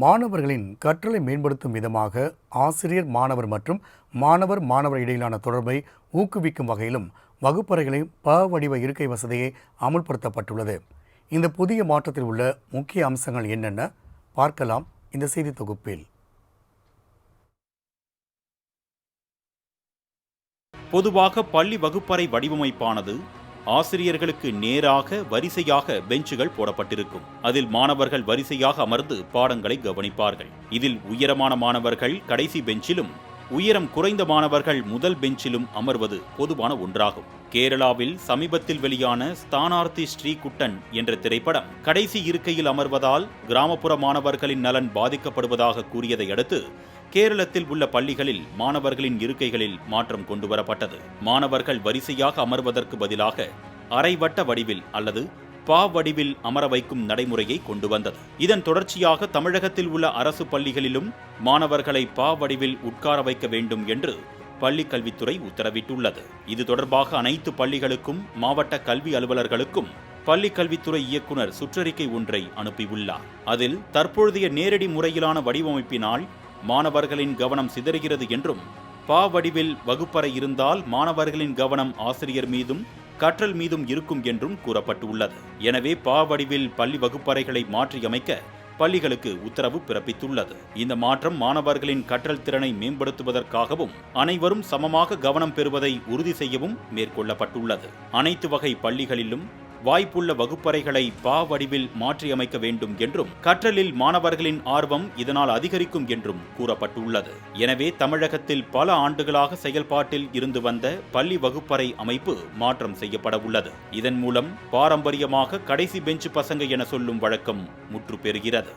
மாணவர்களின் கற்றலை மேம்படுத்தும் விதமாக ஆசிரியர் மாணவர் மற்றும் மாணவர் மாணவர் இடையிலான தொடர்பை ஊக்குவிக்கும் வகையிலும் வகுப்பறைகளில் ப வடிவ இருக்கை வசதியை அமுல்படுத்தப்பட்டுள்ளது. இந்த புதிய மாற்றத்தில் உள்ள முக்கிய அம்சங்கள் என்னென்ன? பார்க்கலாம் இந்த செய்தி தொகுப்பில். பொதுவாக பள்ளி வகுப்பறை வடிவமைப்பானது ஆசிரியர்களுக்கு நேராக வரிசையாக பெஞ்சுகள் போடப்பட்டிருக்கும். அதில் மாணவர்கள் வரிசையாக அமர்ந்து பாடங்களை கவனிப்பார்கள். இதில் உயரமான மாணவர்கள் கடைசி பெஞ்சிலும் உயரம் குறைந்த மாணவர்கள் முதல் பெஞ்சிலும் அமர்வது பொதுவான ஒன்றாகும். கேரளாவில் சமீபத்தில் வெளியான ஸ்தானார்த்தி ஸ்ரீகுட்டன் என்ற திரைப்படம் கடைசி இருக்கையில் அமர்வதால் கிராமப்புற மாணவர்களின் நலன் பாதிக்கப்படுவதாக கூறியதை அடுத்து கேரளத்தில் உள்ள பள்ளிகளில் மாணவர்களின் இருக்கைகளில் மாற்றம் கொண்டு வரப்பட்டது மாணவர்கள் வரிசையாக அமர்வதற்கு பதிலாக அரைவட்ட வடிவில் அல்லது பா வடிவில் அமர வைக்கும் நடைமுறையை கொண்டு வந்தது. இதன் தொடர்ச்சியாக தமிழகத்தில் உள்ள அரசு பள்ளிகளிலும் மாணவர்களை பா வடிவில் உட்கார வைக்க வேண்டும் என்று பள்ளி கல்வித்துறை உத்தரவிட்டுள்ளது. இது தொடர்பாக அனைத்து பள்ளிகளுக்கும் மாவட்ட கல்வி அலுவலர்களுக்கும் பள்ளி கல்வித்துறை இயக்குனர் சுற்றறிக்கை ஒன்றை அனுப்பியுள்ளார். அதில் தற்பொழுதைய நேரடி முறையிலான வடிவமைப்பினால் மாணவர்களின் கவனம் சிதறுகிறது என்றும் பா வடிவில் வகுப்பறை இருந்தால் மாணவர்களின் கவனம் ஆசிரியர் மீதும் கற்றல் மீதும் இருக்கும் என்றும் கூறப்பட்டுள்ளது. எனவே பா வடிவில் பள்ளி வகுப்பறைகளை மாற்றியமைக்க பள்ளிகளுக்கு உத்தரவு பிறப்பித்துள்ளது. இந்த மாற்றம் மாணவர்களின் கற்றல் திறனை மேம்படுத்துவதற்காகவும் அனைவரும் சமமாக கவனம் பெறுவதை உறுதி செய்யவும் மேற்கொள்ளப்பட்டுள்ளது. அனைத்து வகை பள்ளிகளிலும் வாய்ப்புள்ள வகுப்பறைகளை பா வடிவில் மாற்றியமைக்க வேண்டும் என்றும் கற்றலில் மாணவர்களின் ஆர்வம் இதனால் அதிகரிக்கும் என்றும் கூறப்பட்டுள்ளது. எனவே தமிழகத்தில் பல ஆண்டுகளாக செயல்பாட்டில் இருந்து வந்த பள்ளி வகுப்பறை அமைப்பு மாற்றம் செய்யப்பட உள்ளது. இதன் மூலம் பாரம்பரியமாக கடைசி பெஞ்சு பசங்க என சொல்லும் வழக்கம் முற்று பெறுகிறது